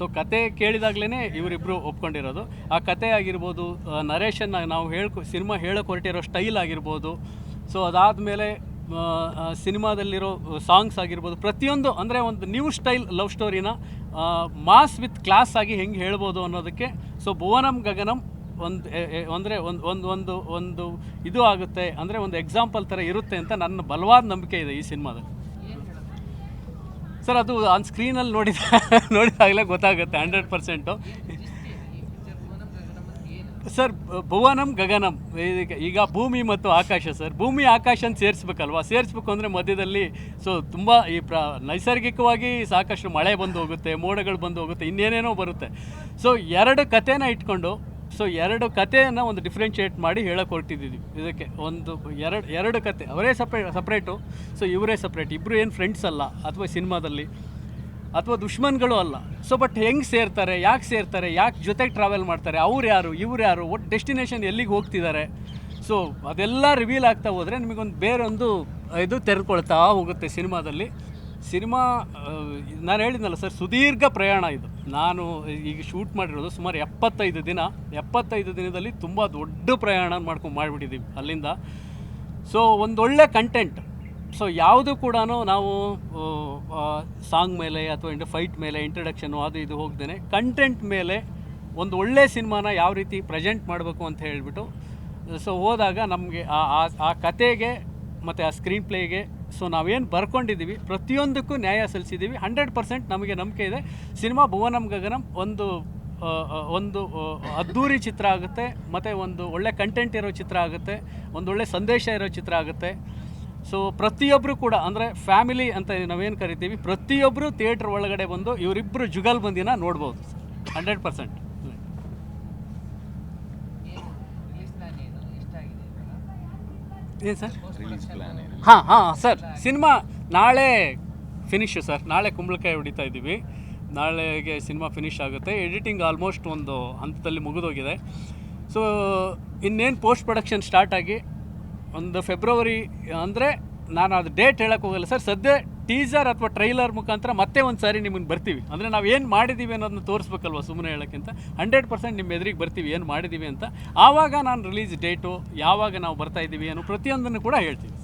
So ಕತೆ ಕೇಳಿದಾಗ್ಲೇ ಇವರಿಬ್ಬರು ಒಪ್ಕೊಂಡಿರೋದು. ಆ ಕತೆ ಆಗಿರ್ಬೋದು ನರೇಷನ್ ನಾವು ಹೇಳ್ಕೊ, ಸಿನಿಮಾ ಹೇಳೋಕೆ ಹೊರಟಿರೋ ಸ್ಟೈಲ್ ಆಗಿರ್ಬೋದು. ಸೊ ಅದಾದಮೇಲೆ ಸಿನಿಮಾದಲ್ಲಿರೋ ಸಾಂಗ್ಸ್ ಆಗಿರ್ಬೋದು, ಪ್ರತಿಯೊಂದು, ಅಂದರೆ ಒಂದು ನ್ಯೂ ಸ್ಟೈಲ್ ಲವ್ ಸ್ಟೋರಿನ ಮಾಸ್ ವಿತ್ ಕ್ಲಾಸ್ ಆಗಿ ಹೆಂಗೆ ಹೇಳ್ಬೋದು ಅನ್ನೋದಕ್ಕೆ ಸೊ ಭುವನಂ ಗಗನಂ ಒಂದು ಅಂದರೆ ಒಂದು ಒಂದು ಒಂದು ಒಂದು ಇದು ಆಗುತ್ತೆ. ಅಂದರೆ ಒಂದು ಎಕ್ಸಾಂಪಲ್ ಥರ ಇರುತ್ತೆ ಅಂತ ನನ್ನ ಬಲವಾದ ನಂಬಿಕೆ ಇದೆ ಈ ಸಿನಿಮಾದಲ್ಲಿ. ಸರ್ ಅದು ಆನ್ ಸ್ಕ್ರೀನಲ್ಲಿ ನೋಡಿದ ನೋಡಿದಾಗಲೇ ಗೊತ್ತಾಗುತ್ತೆ hundred percent sir Bhuvanam Gaganam. ಈಗ ಈಗ ಭೂಮಿ ಮತ್ತು ಆಕಾಶ ಸರ್ ಭೂಮಿ ಆಕಾಶನ ಸೇರಿಸ್ಬೇಕಲ್ವಾ? ಸೇರಿಸ್ಬೇಕು ಅಂದರೆ ಮಧ್ಯದಲ್ಲಿ ಸೊ ತುಂಬ ಈ ಪ್ರ ನೈಸರ್ಗಿಕವಾಗಿ ಸಾಕಷ್ಟು ಮಳೆ ಬಂದು ಹೋಗುತ್ತೆ, ಮೋಡಗಳು ಬಂದು ಹೋಗುತ್ತೆ, ಇನ್ನೇನೇನೋ ಬರುತ್ತೆ. ಸೊ ಎರಡು ಕಥೆನ ಇಟ್ಕೊಂಡು ಸೊ ಎರಡು ಕಥೆಯನ್ನು ಒಂದು ಡಿಫ್ರೆನ್ಷಿಯೇಟ್ ಮಾಡಿ ಹೇಳಕ್ಕೆ ಹೊರಟಿದ್ದೀವಿ ಇದಕ್ಕೆ ಒಂದು, ಎರಡು ಎರಡು ಕತೆ ಅವರೇ ಸಪ್ರೇ ಸಪ್ರೇಟು ಸೊ ಇವರೇ ಸಪ್ರೇಟ್ ಇಬ್ಬರು ಏನು ಫ್ರೆಂಡ್ಸ್ ಅಲ್ಲ, ಅಥವಾ ಸಿನಿಮಾದಲ್ಲಿ, ಅಥವಾ ದುಶ್ಮನ್ಗಳು ಅಲ್ಲ. ಸೊ ಬಟ್ ಹೆಂಗೆ ಸೇರ್ತಾರೆ, ಯಾಕೆ ಸೇರ್ತಾರೆ, ಯಾಕೆ ಜೊತೆಗೆ ಟ್ರಾವೆಲ್ ಮಾಡ್ತಾರೆ, ಅವ್ರು ಯಾರು, ಇವ್ರು ಯಾರು ಒಟ್ಟು ಡೆಸ್ಟಿನೇಷನ್ ಎಲ್ಲಿಗೆ ಹೋಗ್ತಿದ್ದಾರೆ ಸೊ ಅದೆಲ್ಲ ರಿವೀಲ್ ಆಗ್ತಾ ಹೋದರೆ ನಿಮಗೊಂದು ಬೇರೊಂದು ಇದು ತೆರೆದುಕೊಳ್ತಾ ಹೋಗುತ್ತೆ ಸಿನಿಮಾದಲ್ಲಿ. ಸಿನಿಮಾ ನಾನು ಹೇಳಿದ್ನಲ್ಲ ಸರ್, ಸುದೀರ್ಘ ಪ್ರಯಾಣ ಇದು. ನಾನು ಈಗ ಶೂಟ್ ಮಾಡಿರೋದು ಸುಮಾರು ಎಪ್ಪತ್ತೈದು ದಿನ. ಎಪ್ಪತ್ತೈದು ದಿನದಲ್ಲಿ ತುಂಬ ದೊಡ್ಡ ಪ್ರಯಾಣ ಮಾಡ್ಕೊಂಡು ಮಾಡಿಬಿಟ್ಟಿದ್ದೀವಿ ಅಲ್ಲಿಂದ. ಸೊ ಒಂದೊಳ್ಳೆ ಕಂಟೆಂಟ್ ಸೊ ಯಾವುದು ಕೂಡ ನಾವು ಸಾಂಗ್ ಮೇಲೆ ಅಥವಾ ಇಂಡ ಫೈಟ್ ಮೇಲೆ ಇಂಟ್ರಡಕ್ಷನು ಅದು ಇದು ಹೋಗ್ದೇನೆ ಕಂಟೆಂಟ್ ಮೇಲೆ ಒಂದು ಒಳ್ಳೆ ಸಿನಿಮಾನ ಯಾವ ರೀತಿ ಪ್ರೆಸೆಂಟ್ ಮಾಡಬೇಕು ಅಂತ ಹೇಳಿಬಿಟ್ಟು ಸೊ ಹೋದಾಗ ನಮಗೆ ಆ, ಆ- ಆ ಕತೆಗೆ ಮತ್ತು ಆ ಸ್ಕ್ರೀನ್ ಪ್ಲೇಗೆ ಸೊ ನಾವೇನು ಬರ್ಕೊಂಡಿದ್ದೀವಿ, ಪ್ರತಿಯೊಂದಕ್ಕೂ ನ್ಯಾಯ ಸಲ್ಲಿಸಿದ್ದೀವಿ. ಹಂಡ್ರೆಡ್ ಪರ್ಸೆಂಟ್ ನಮಗೆ ನಂಬಿಕೆ ಇದೆ. ಸಿನಿಮಾ ಭುವನಂ ಗಗನಂ ಒಂದು ಒಂದು ಅದ್ಧೂರಿ ಚಿತ್ರ ಆಗುತ್ತೆ. ಮತ್ತು ಒಂದು ಒಳ್ಳೆ ಕಂಟೆಂಟ್ ಇರೋ ಚಿತ್ರ ಆಗುತ್ತೆ. ಒಂದೊಳ್ಳೆ ಸಂದೇಶ ಇರೋ ಚಿತ್ರ ಆಗುತ್ತೆ. ಸೊ ಪ್ರತಿಯೊಬ್ಬರು ಕೂಡ, ಅಂದರೆ ಫ್ಯಾಮಿಲಿ ಅಂತ ನಾವೇನು ಕರಿತೀವಿ ಪ್ರತಿಯೊಬ್ಬರು ಥಿಯೇಟ್ರ್ ಒಳಗಡೆ ಬಂದು ಇವರಿಬ್ಬರು ಜುಗಲ್ ಬಂದಿನ ನೋಡ್ಬೋದು. ಹಂಡ್ರೆಡ್ ಪರ್ಸೆಂಟ್ ಏನು ಸರ್? ರಿಲೀಸ್ ಪ್ಲಾನ್ ಏನು? ಹಾಂ ಹಾಂ ಸರ್. ಸಿನಿಮಾ ನಾಳೆ ಫಿನಿಶ್ ಸರ್. ನಾಳೆ ಕುಂಬಳಕಾಯಿ ಹೊಡಿತಾ ಇದ್ದೀವಿ. ನಾಳೆಗೆ ಸಿನಿಮಾ ಫಿನಿಶ್ ಆಗುತ್ತೆ. ಎಡಿಟಿಂಗ್ ಆಲ್ಮೋಸ್ಟ್ ಒಂದು ಹಂತದಲ್ಲಿ ಮುಗಿದೋಗಿದೆ. ಸೊ ಇನ್ನೇನು ಪೋಸ್ಟ್ ಪ್ರೊಡಕ್ಷನ್ ಸ್ಟಾರ್ಟ್ ಆಗಿ ಒಂದು ಫೆಬ್ರವರಿ ಅಂದರೆ ನಾನು ಅದು ಡೇಟ್ ಹೇಳೋಕ್ಕೋಗಲ್ಲ ಹೋಗಲ್ಲ ಸರ್. ಸದ್ಯ ಟೀಸರ್ ಅಥವಾ ಟ್ರೈಲರ್ ಮುಖಾಂತರ ಮತ್ತೆ ಒಂದು ಸಾರಿ ನಿಮಗೆ ಬರ್ತೀವಿ. ಅಂದರೆ ನಾವು ಏನು ಮಾಡಿದ್ದೀವಿ ಅನ್ನೋದನ್ನ ತೋರಿಸ್ಬೇಕಲ್ವ ಸುಮ್ಮನೆ ಹೇಳೋಕ್ಕಿಂತ? ಹಂಡ್ರೆಡ್ ಪರ್ಸೆಂಟ್ ನಿಮ್ಮ ಎದುರಿಗೆ ಬರ್ತೀವಿ, ಏನು ಮಾಡಿದ್ದೀವಿ ಅಂತ. ಆವಾಗ ನಾನು ರಿಲೀಸ್ ಡೇಟು ಯಾವಾಗ ನಾವು ಬರ್ತಾ ಇದ್ದೀವಿ ಅನ್ನೋ ಪ್ರತಿಯೊಂದನ್ನು ಕೂಡ ಹೇಳ್ತೀವಿ.